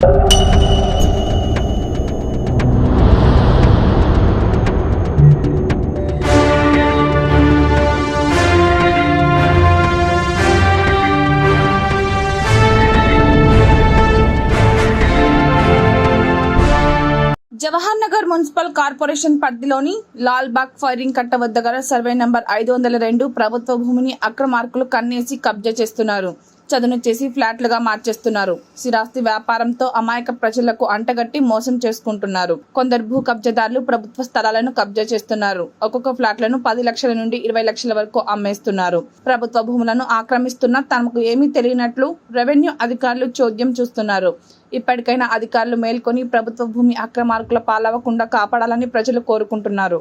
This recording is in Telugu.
జవహర్ నగర్ మున్సిపల్ కార్పొరేషన్ పరిధిలోని లాల్ బాగ్ ఫైరింగ్ కట్ట వద్ద గల సర్వే నంబర్ ఐదు వందల రెండు ప్రభుత్వ భూమిని అక్రమార్కులు కన్నేసి కబ్జా చేస్తున్నారు. చదును చేసి ఫ్లాట్లుగా మార్చేస్తున్నారు. స్థిరాస్తి వ్యాపారంతో అమాయక ప్రజలకు అంటగట్టి మోసం చేసుకుంటున్నారు. కొందరు భూ కబ్జాదారులు ప్రభుత్వ స్థలాలను కబ్జా చేస్తున్నారు. ఒక్కొక్క ఫ్లాట్లను పది లక్షల నుండి ఇరవై లక్షల వరకు అమ్మేస్తున్నారు. ప్రభుత్వ భూములను ఆక్రమిస్తున్న తమకు ఏమీ తెలియనట్లు రెవెన్యూ అధికారులు చోద్యం చూస్తున్నారు. ఇప్పటికైనా అధికారులు మేల్కొని ప్రభుత్వ భూమి అక్రమార్కుల పాలవకుండా కాపాడాలని ప్రజలు కోరుకుంటున్నారు.